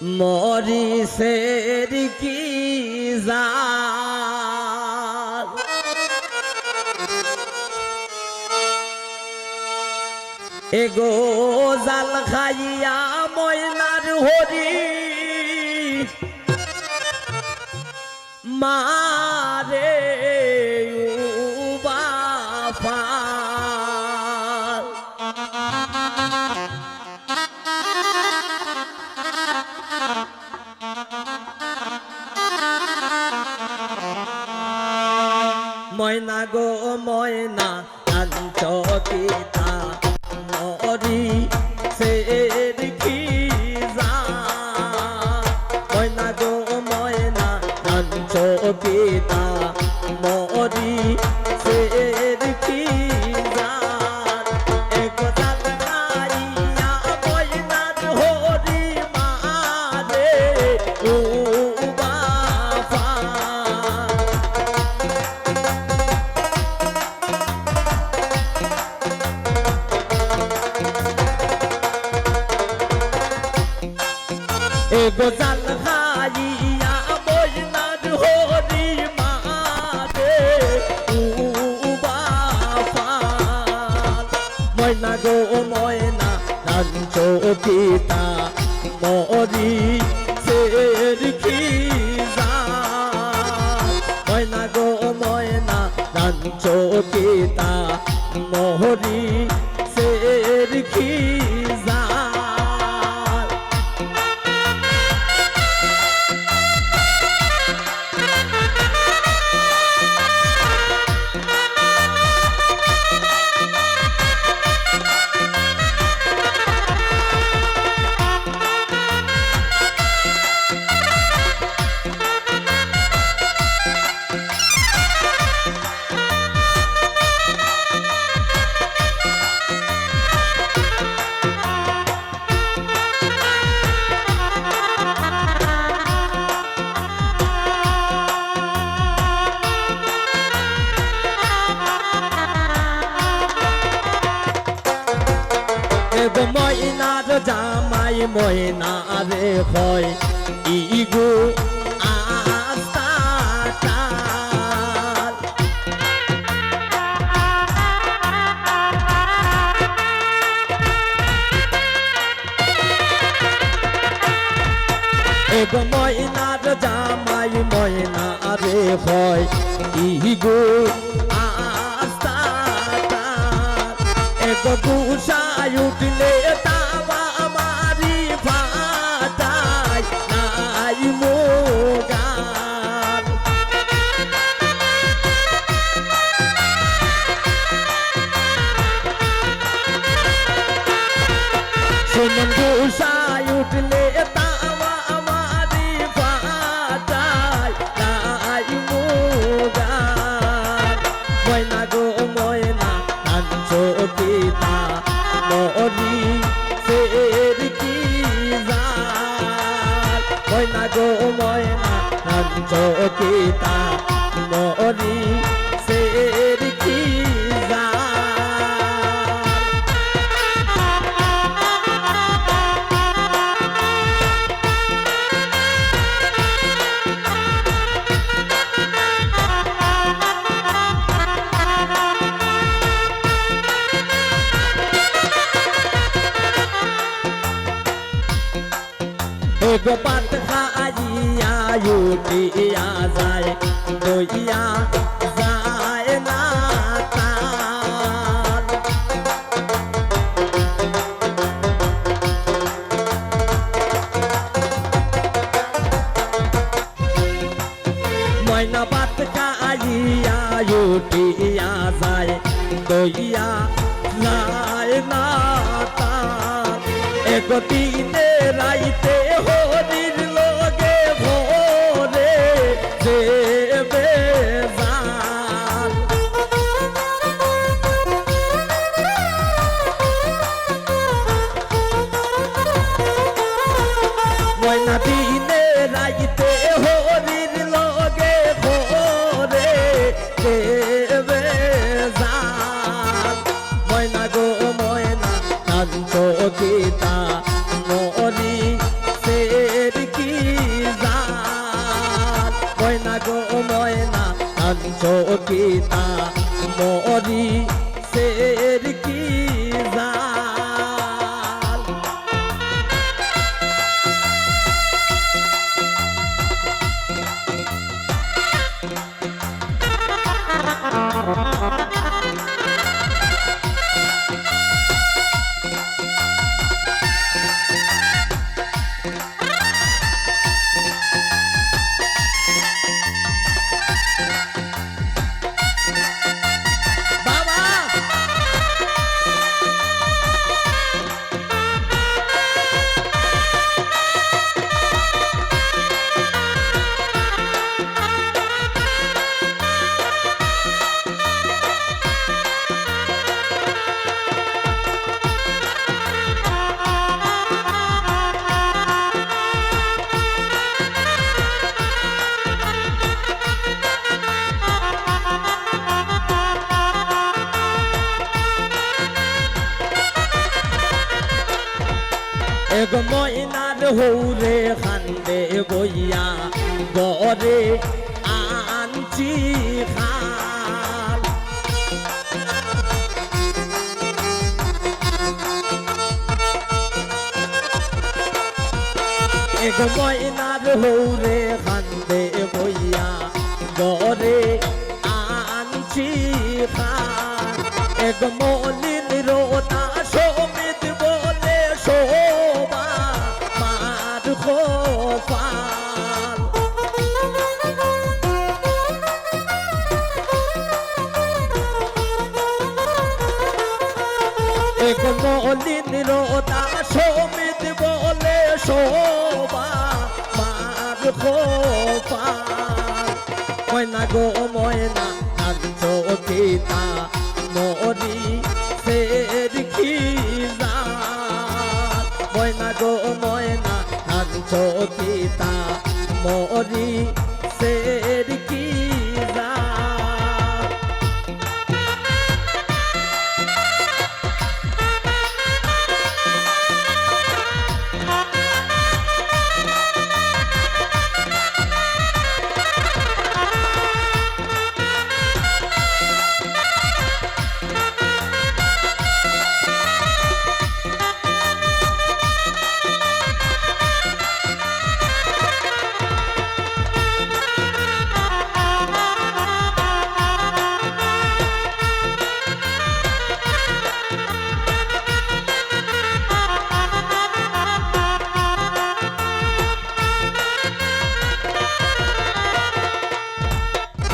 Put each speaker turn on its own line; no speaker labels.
মরিসের কি এগো জাল খাইয়া ময়নার হরি মারে ময়না গো ময়না আঞ্চকিতা মরি সের যা ময়না গো ময়না এগো জাল খাইয়া ময়নার হরি মারে ময়না গো ময়না নাঞ্চ পিতা মরি সের খিজা ময়না গো ময়না নাঞ্চ পিতা মহরি জামাই ময়নারে হয় ইগু এব ময়নার জামাই ময়নারে হয় ইগু এক গুসায় উঠলে তাওয়া ময়না গো ময়না মরি জাল? খাইয়া উঠিয়া যায় দইয়া যায় না ময়না পাত খাইয়া উঠিয়া যায় দইয়া যায় না তাল এগো দিনে রাইতে হরির day. না গো ময়না আমি চকিতা মরি এগ ময়নার হৌরে খান্দে বইয়া গরে আনছি এগ ময়নার হৌরে খান্দে বইয়া গরে আনছি খাল। এগ মলিন রোতা সমিত বলে শোভা, মার খোপাল ময়না গো ময়না কাঞ্চ পিতা মরি, ফের কি ময়না গো ময়না পিতা মরি, ফের